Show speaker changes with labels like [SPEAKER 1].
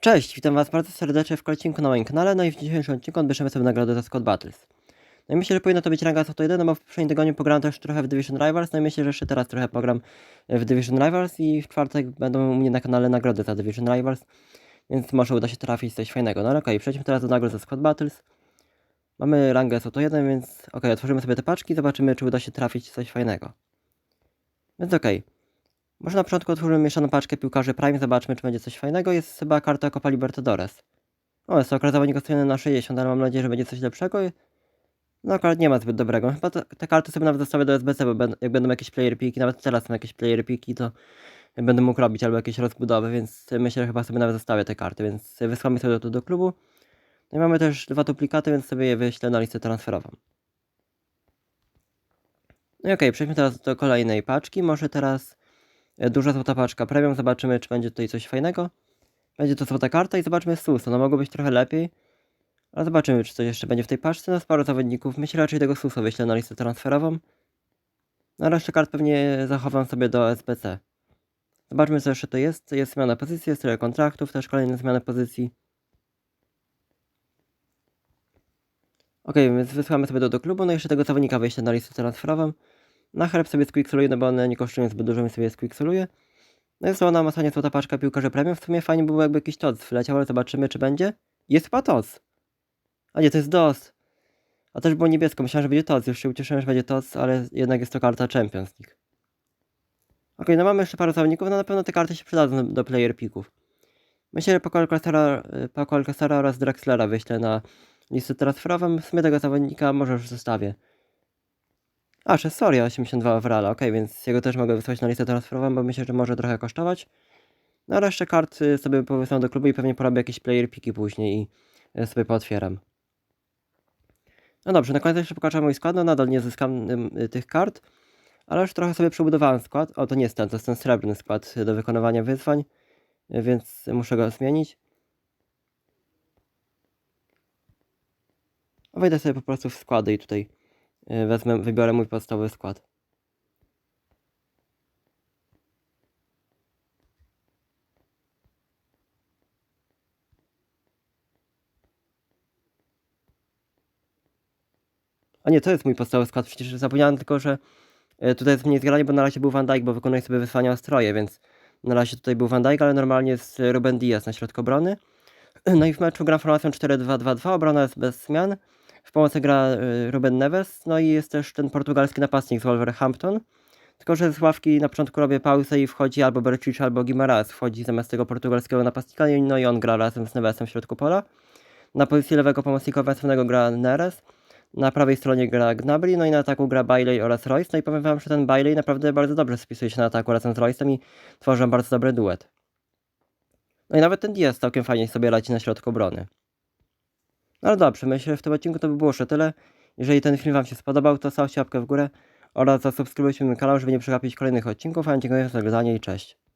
[SPEAKER 1] Cześć, witam was bardzo serdecznie w odcinku na moim kanale, no i w dzisiejszym odcinku odbierzemy sobie nagrodę za Squad Battles. No i myślę, że powinno to być ranga 101, no bo w poprzednim tygodniu pograłem też trochę w Division Rivals, no i myślę, że jeszcze teraz trochę pogram w Division Rivals i w czwartek będą u mnie na kanale nagrody za Division Rivals, więc może uda się trafić coś fajnego. No ale okej, przejdźmy teraz do nagród za Squad Battles. Mamy rangę 101, więc okej, otworzymy sobie te paczki, zobaczymy czy uda się trafić coś fajnego. Więc okej. Może na początku otworzymy mieszaną paczkę piłkarzy Prime, zobaczmy czy będzie coś fajnego. Jest chyba karta Copa Libertadores. O, jest to zawodnik ustawiony na 60, ale mam nadzieję, że będzie coś lepszego. No akurat nie ma zbyt dobrego. Chyba te, te karty sobie nawet zostawię do SBC, bo jak będą jakieś player piki, nawet teraz są jakieś player piki, to będę mógł robić albo jakieś rozbudowy, więc myślę, że chyba sobie nawet zostawię te karty, więc wysłamy sobie to do klubu. No i mamy też dwa duplikaty, więc sobie je wyślę na listę transferową. No i okej, przejdźmy teraz do kolejnej paczki. Może teraz duża złota paczka premium. Zobaczymy, czy będzie tutaj coś fajnego. Będzie to złota karta i zobaczmy Suso. No mogło być trochę lepiej. Ale zobaczymy, czy coś jeszcze będzie w tej paczce. No sporo zawodników. Myślę raczej tego Suso wyślę na listę transferową. No resztę kart pewnie zachowam sobie do SBC. Zobaczmy, co jeszcze to jest. Jest zmiana pozycji, jest tyle kontraktów, też kolejne zmiany pozycji. Ok, więc wysłamy sobie do, do klubu, no jeszcze tego zawodnika wyjście na listę transferową. Na herb sobie squicksoluję, no bo one nie kosztują zbyt dużo, więc sobie squicksoluję. No jest ona masanie złota paczka piłkarza premium. W sumie fajnie by było jakby jakiś TOC wleciał, ale zobaczymy czy będzie. Jest chyba TOC. A nie, to jest DOS. A też było niebiesko, myślałem, że będzie TOC. Już się ucieszyłem, że będzie TOC, ale jednak jest to karta Champions League. Ok, no mamy jeszcze parę zawodników, no na pewno te karty się przydadzą do, player picków. Myślę, że Paco Alcastara, Paco Alcastara oraz Draxlera wyślę na listę transferową. W sumie tego zawodnika może już zostawię. A, Soria 82 overalla, ok, więc jego też mogę wysłać na listę transferową, bo myślę, że może trochę kosztować. No a resztę kart y, sobie powysyłam do klubu i pewnie porobię jakieś player piki później i y, sobie pootwieram. No dobrze, na koniec jeszcze pokażę mój skład, no nadal nie zyskam y, tych kart, ale już trochę sobie przebudowałem skład. O, to nie jest ten, to jest ten srebrny skład do wykonywania wyzwań, y, więc muszę go zmienić. Wejdę sobie po prostu w składy i tutaj wezmę, wybiorę mój podstawowy skład. A nie, to jest mój podstawowy skład, przecież zapomniałem tylko, że y, tutaj jest mniej zgranie, bo na razie był Van Dijk, bo wykonuje sobie wysłania ostroje, więc na razie tutaj był Van Dijk, ale normalnie jest Ruben Diaz na środku obrony. No i w meczu gram formacją 4-2-2-2, obrona jest bez zmian. W pomocy gra y, Ruben Neves, no i jest też ten portugalski napastnik z Wolverhampton. Tylko, że z ławki na początku robię pauzę i wchodzi albo Bercic, albo Guimaraes wchodzi zamiast tego portugalskiego napastnika, no i on gra razem z Nevesem w środku pola. Na pozycji lewego pomocnika ofensywnego gra Neres, na prawej stronie gra Gnabry, no i na ataku gra Bailey oraz Royce. No i powiem wam, że ten Bailey naprawdę bardzo dobrze spisuje się na ataku razem z Royce'em i tworzą bardzo dobry duet. No i nawet ten Diaz całkiem fajnie sobie radzi na środku obrony. No ale dobrze, myślę, że w tym odcinku to by było już tyle. Jeżeli ten film Wam się spodobał, to stawcie łapkę w górę oraz zasubskrybujcie mój kanał, żeby nie przegapić kolejnych odcinków. A dziękuję za oglądanie i cześć.